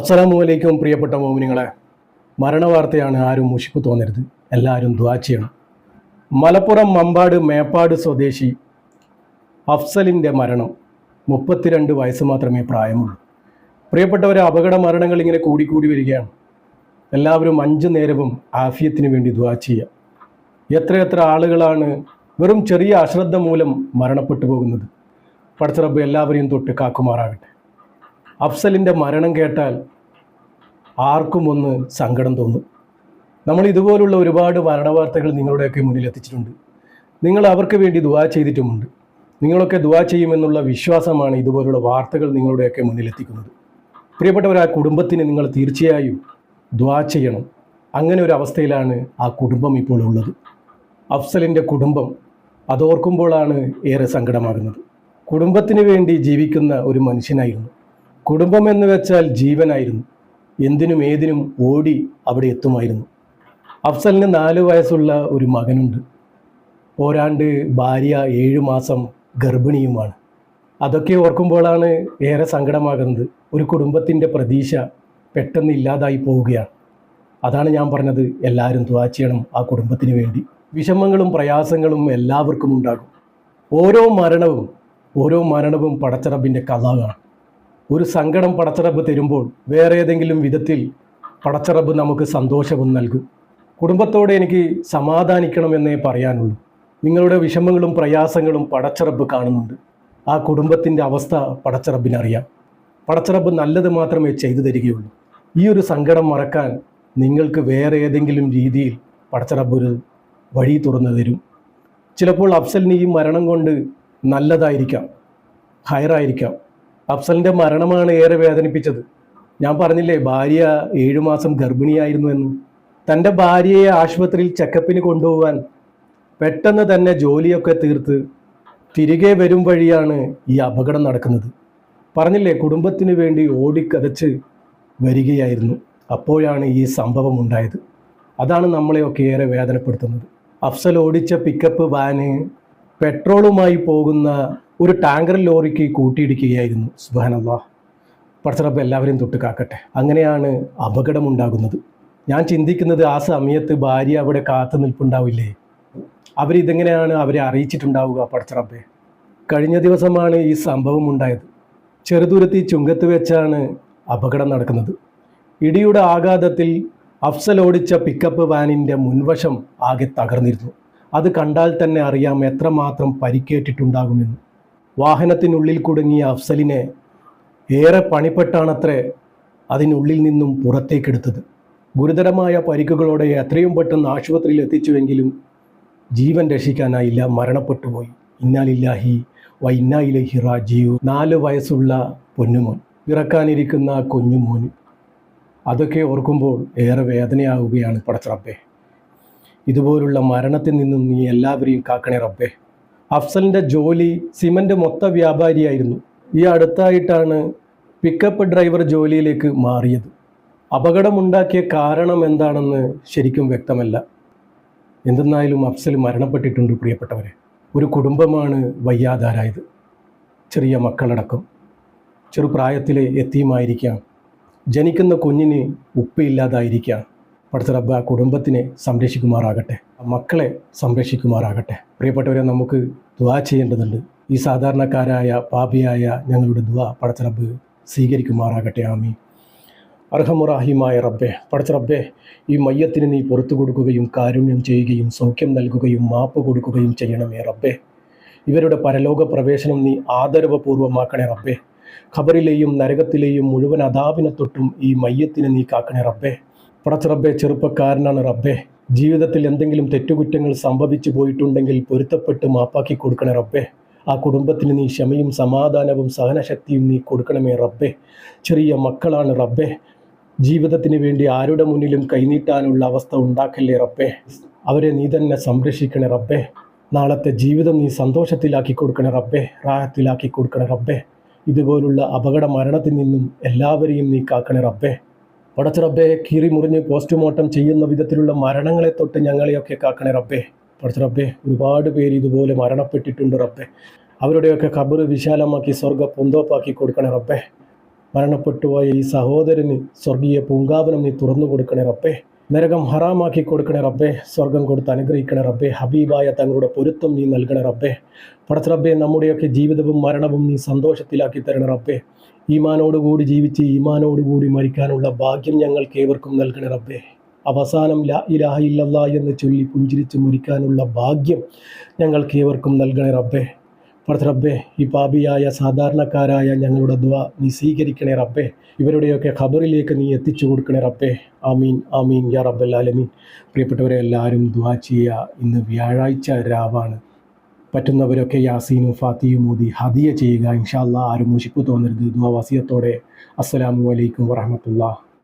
അസ്സലാമു അലൈക്കും പ്രിയപ്പെട്ട മോമിനിങ്ങളെ. മരണവാർത്തയാണ് ആരും മുഷിപ്പ് തോന്നരുത്. എല്ലാവരും ദ്വാ ചെയ്യണം. മലപ്പുറം മമ്പാട് മേപ്പാട് സ്വദേശി അഫ്സലിന്റെ മരണം മുപ്പത്തിരണ്ട് വയസ്സ് മാത്രമേ പ്രായമുള്ളൂ. പ്രിയപ്പെട്ടവരെ അപകട മരണങ്ങൾ ഇങ്ങനെ കൂടിക്കൂടി വരികയാണ്. എല്ലാവരും അഞ്ചു നേരവും ആഫിയത്തിന് വേണ്ടി ദ്വാ ചെയ്യുക. എത്രയെത്ര ആളുകളാണ് വെറും ചെറിയ അശ്രദ്ധ മൂലം മരണപ്പെട്ടു പോകുന്നത്? പടച്ചറബ് എല്ലാവരെയും തൊട്ട് കാക്കുമാറാകട്ടെ. അഫ്സലിന്റെ മരണം കേട്ടാൽ ആർക്കും ഒന്ന് സങ്കടം തോന്നും. നമ്മൾ ഇതുപോലുള്ള ഒരുപാട് മരണവാർത്തകൾ നിങ്ങളുടെയൊക്കെ മുന്നിൽ എത്തിച്ചിട്ടുണ്ട്. നിങ്ങൾ അവർക്ക് വേണ്ടി ദുവാ ചെയ്തിട്ടുമുണ്ട്. നിങ്ങളൊക്കെ ദുവാ ചെയ്യുമെന്നുള്ള വിശ്വാസമാണ് ഇതുപോലുള്ള വാർത്തകൾ നിങ്ങളുടെയൊക്കെ മുന്നിലെത്തിക്കുന്നത് പ്രിയപ്പെട്ടവർ ആ കുടുംബത്തിന് നിങ്ങൾ തീർച്ചയായും ദ്വാ ചെയ്യണം. അങ്ങനെ ഒരു അവസ്ഥയിലാണ് ആ കുടുംബം ഇപ്പോൾ ഉള്ളത്. അഫ്സലിന്റെ കുടുംബം അതോർക്കുമ്പോഴാണ് ഏറെ സങ്കടമാകുന്നത്. കുടുംബത്തിന് വേണ്ടി ജീവിക്കുന്ന ഒരു മനുഷ്യനായിരുന്നു. കുടുംബം എന്ന് വെച്ചാൽ ജീവനായിരുന്നു. എന്തിനും ഏതിനും ഓടി അവിടെ എത്തുമായിരുന്നു. അഫ്സലിന് നാല് വയസ്സുള്ള ഒരു മകനുണ്ട്. ഓരാണ്ട് ഭാര്യ ഏഴു മാസം ഗർഭിണിയുമാണ്. അതൊക്കെ ഓർക്കുമ്പോഴാണ് ഏറെ സങ്കടമാകുന്നത്. ഒരു കുടുംബത്തിന്റെ പ്രതീക്ഷ പെട്ടെന്ന് ഇല്ലാതായി പോവുകയാണ്. അതാണ് ഞാൻ പറഞ്ഞത്. എല്ലാവരും ദ്വാ ചെയ്യണം ആ കുടുംബത്തിന് വേണ്ടി. വിഷമങ്ങളും പ്രയാസങ്ങളും എല്ലാവർക്കും ഉണ്ടാകും. ഓരോ മരണവും ഓരോ മരണവും പടച്ചറബിന്റെ കഥാകാണ് ഒരു സങ്കടം പടച്ചറബ് തരുമ്പോൾ വേറെ ഏതെങ്കിലും വിധത്തിൽ പടച്ചറബ് നമുക്ക് സന്തോഷവും നൽകും. കുടുംബത്തോടെ എനിക്ക് സമാധാനിക്കണമെന്നേ പറയാനുള്ളൂ. നിങ്ങളുടെ വിഷമങ്ങളും പ്രയാസങ്ങളും പടച്ചറബ് കാണുന്നുണ്ട്. ആ കുടുംബത്തിന്റെ അവസ്ഥ പടച്ചറബിനറിയാം. പടച്ചറബ് നല്ലത് മാത്രമേ ചെയ്തു തരികയുള്ളൂ. ഈ ഒരു സങ്കടം മറക്കാൻ നിങ്ങൾക്ക് വേറെ ഏതെങ്കിലും രീതിയിൽ പടച്ചറബ് ഒരു വഴി തുറന്നു തരും. ചിലപ്പോൾ അഫ്സലിന് ഈ മരണം കൊണ്ട് നല്ലതായിരിക്കാം ഹയറായിരിക്കാം. അഫ്സലിന്റെ മരണമാണ് ഏറെ വേദനിപ്പിച്ചത്. ഞാൻ പറഞ്ഞില്ലേ ഭാര്യ ഏഴു മാസം ഗർഭിണിയായിരുന്നു എന്ന്. തന്റെ ഭാര്യയെ ആശുപത്രിയിൽ ചെക്കപ്പിന് കൊണ്ടുപോകാൻ പെട്ടെന്ന് തന്നെ ജോലിയൊക്കെ തീർത്ത് തിരികെ വരും വഴിയാണ് ഈ അപകടം നടക്കുന്നത്. പറഞ്ഞില്ലേ കുടുംബത്തിന് വേണ്ടി ഓടിക്കതച്ച് വരികയായിരുന്നു. അപ്പോഴാണ് ഈ സംഭവം ഉണ്ടായത്. അതാണ് നമ്മളെയൊക്കെ ഏറെ വേദനപ്പെടുത്തുന്നത്. അഫ്സൽ ഓടിച്ച പിക്കപ്പ് വാന് പെട്രോളുമായി പോകുന്ന ഒരു ടാങ്കർ ലോറിക്ക് കൂട്ടിയിടിക്കുകയായിരുന്നു. സുബാനല്ലാ പടച്ചറപ്പ് എല്ലാവരെയും തൊട്ട് കാക്കട്ടെ. അങ്ങനെയാണ് അപകടമുണ്ടാകുന്നത്. ഞാൻ ചിന്തിക്കുന്നത് ആ സമയത്ത് ഭാര്യ അവിടെ കാത്തു നിൽപ്പുണ്ടാവില്ലേ? അവരിതെങ്ങനെയാണ് അവരെ അറിയിച്ചിട്ടുണ്ടാവുക പടച്ചറപ്പെ കഴിഞ്ഞ ദിവസമാണ് ഈ സംഭവം ഉണ്ടായത് ചെറുദൂരത്തി ചുങ്കത്ത് വെച്ചാണ് അപകടം നടക്കുന്നത്. ഇടിയുടെ ആഘാതത്തിൽ അഫ്സൽ ഓടിച്ച പിക്കപ്പ് വാനിന്റെ മുൻവശം ആകെ തകർന്നിരുന്നു. അത് കണ്ടാൽ തന്നെ അറിയാം എത്രമാത്രം പരിക്കേറ്റിട്ടുണ്ടാകുമെന്ന്. വാഹനത്തിനുള്ളിൽ കുടുങ്ങിയ അഫ്സലിനെ ഏറെ പണിപ്പെട്ടാണത്രേ അതിനുള്ളിൽ നിന്നും പുറത്തേക്കെടുത്തത്. ഗുരുതരമായ പരിക്കുകളോടെ എത്രയും പെട്ടെന്ന് ആശുപത്രിയിൽ എത്തിച്ചുവെങ്കിലും ജീവൻ രക്ഷിക്കാനായില്ല മരണപ്പെട്ടുപോയി. ഇന്നാലില്ലാഹി വ ഇന്നായിലഹി റാജീവ് നാല് വയസ്സുള്ള പൊന്നുമോൻ ഇറക്കാനിരിക്കുന്ന കുഞ്ഞുമോൻ. അതൊക്കെ ഓർക്കുമ്പോൾ ഏറെ വേദനയാവുകയാണ് പടച്ച റബ്ബേ ഇതുപോലുള്ള മരണത്തിൽ നിന്നും നീ എല്ലാവരെയും കാക്കണേ റബ്ബേ. അഫ്സലിന്റെ ജോലി സിമന്റ് മൊത്ത വ്യാപാരിയായിരുന്നു. ഈ അടുത്തായിട്ടാണ് പിക്കപ്പ് ഡ്രൈവർ ജോലിയിലേക്ക് മാറിയത്. അപകടമുണ്ടാക്കിയ കാരണം എന്താണെന്ന് ശരിക്കും വ്യക്തമല്ല. എന്തെന്നായാലും അഫ്സൽ മരണപ്പെട്ടിട്ടുണ്ട് പ്രിയപ്പെട്ടവരെ. ഒരു കുടുംബമാണ് വയ്യാതാരായത്. ചെറിയ മക്കളടക്കം. ചെറുപ്രായത്തിലെ എത്തിയുമായിരിക്കാം. ജനിക്കുന്ന കുഞ്ഞിന് ഉപ്പയില്ലാതായിരിക്കാം. പഠിച്ച റബ്ബ് ആ കുടുംബത്തിനെ സംരക്ഷിക്കുമാറാകട്ടെ. മക്കളെ സംരക്ഷിക്കുമാറാകട്ടെ. പ്രിയപ്പെട്ടവരെ നമുക്ക് ദുവാ ചെയ്യേണ്ടതുണ്ട്. ഈ സാധാരണക്കാരായ പാപിയായ ഞങ്ങളുടെ ദുവാ പടച്ച റബ്ബ് സ്വീകരിക്കുമാറാകട്ടെ. ആമി അർഹമുറാഹിമായ റബ്ബെ പഠിച്ച റബ്ബെ ഈ മയ്യത്തിന് നീ പുറത്തു കൊടുക്കുകയും കാരുണ്യം ചെയ്യുകയും സൗഖ്യം നൽകുകയും മാപ്പ് കൊടുക്കുകയും ചെയ്യണമേ റബ്ബെ. ഇവരുടെ പരലോക പ്രവേശനം നീ ആദരവപൂർവമാക്കണേ റബ്ബെ. ഖബറിലെയും നരകത്തിലെയും മുഴുവൻ അതാപിനെ തൊട്ടും ഈ മയ്യത്തിന് നീ കാക്കണേ റബ്ബെ. പടച്ച റബ്ബെ ചെറുപ്പക്കാരനാണ് റബ്ബെ. ജീവിതത്തിൽ എന്തെങ്കിലും തെറ്റുകുറ്റങ്ങൾ സംഭവിച്ചു പോയിട്ടുണ്ടെങ്കിൽ പൊരുത്തപ്പെട്ട് മാപ്പാക്കി കൊടുക്കണേ റബ്ബെ. ആ കുടുംബത്തിന് നീ ക്ഷമയും സമാധാനവും സഹനശക്തിയും നീ കൊടുക്കണമേ റബ്ബെ. ചെറിയ മക്കളാണ് റബ്ബെ. ജീവിതത്തിന് വേണ്ടി ആരുടെ മുന്നിലും കൈനീട്ടാനുള്ള അവസ്ഥ ഉണ്ടാക്കല്ലേ റബ്ബെ. അവരെ നീ തന്നെ സംരക്ഷിക്കണേ റബ്ബെ. നാളത്തെ ജീവിതം നീ സന്തോഷത്തിലാക്കി കൊടുക്കണേ റബ്ബെ. റാഹത്തിലാക്കി കൊടുക്കണേ റബ്ബെ. ഇതുപോലുള്ള അപകട മരണത്തിൽ നിന്നും എല്ലാവരെയും നീ കാക്കണേ റബ്ബെ. പടച്ച റബ്ബെ കീറി മുറിഞ്ഞ് പോസ്റ്റ്മോർട്ടം ചെയ്യുന്ന വിധത്തിലുള്ള മരണങ്ങളെ തൊട്ട് ഞങ്ങളെയൊക്കെ കാക്കണേ റബ്ബെ. പടച്ച ഒരുപാട് പേര് ഇതുപോലെ മരണപ്പെട്ടിട്ടുണ്ട് റബ്ബെ. അവരുടെയൊക്കെ കബർ വിശാലമാക്കി സ്വർഗ പൊന്തോപ്പാക്കി കൊടുക്കണേ റബ്ബെ. മരണപ്പെട്ടുപോയ ഈ സഹോദരന് സ്വർഗീയ പൂങ്കാവനം നീ തുറന്നു കൊടുക്കണേ റബ്ബേ. നരകം ഹറാമാക്കി കൊടുക്കണേ റബ്ബേ. സ്വർഗം കൊടുത്ത് അനുഗ്രഹിക്കണേ റബ്ബേ. ഹബീബായ തങ്ങളുടെ പൊരുത്തം നീ നൽകണേ റബ്ബേ. പടച്ച റബ്ബേ നമ്മുടെയൊക്കെ ജീവിതവും മരണവും നീ സന്തോഷത്തിലാക്കി തരണേ റബ്ബേ. ഈമാനോടുകൂടി ജീവിച്ച് ഈമാനോടുകൂടി മരിക്കാനുള്ള ഭാഗ്യം ഞങ്ങൾക്ക് ഏവർക്കും നൽകണേ റബ്ബേ. അവസാനം ലാ ഇലാഹ ഇല്ലല്ലാ എന്ന് ചൊല്ലി പുഞ്ചിരിച്ച് മരിക്കാനുള്ള ഭാഗ്യം ഞങ്ങൾക്ക് ഏവർക്കും നൽകണേ റബ്ബേ. റബ്ബേ ഈ പാപിയായ സാധാരണക്കാരായ ഞങ്ങളുടെ ദ്വ നീ സ്വീകരിക്കണേ റബ്ബേ. ഇവരുടെയൊക്കെ ഖബറിലേക്ക് നീ എത്തിച്ചു കൊടുക്കണേ റബ്ബേ. ആമീൻ ആമീൻ യാ റബ്ബൽ ആലമീൻ. പ്രിയപ്പെട്ടവരെ എല്ലാവരും ദ്വാ ചെയ്യുക. ഇന്ന് വ്യാഴാഴ്ച രാവാണ്. പറ്റുന്നവരൊക്കെ യാസീനും ഫാത്തിയും മോദി ഹദിയ ചെയ്യുക. ഇൻഷാല്ലാ ആരും മുഷിപ്പ് തോന്നരുത്. ദ്വാ വസിയത്തോടെ. അസ്സലാമു അലൈക്കും വറഹമത്തുള്ള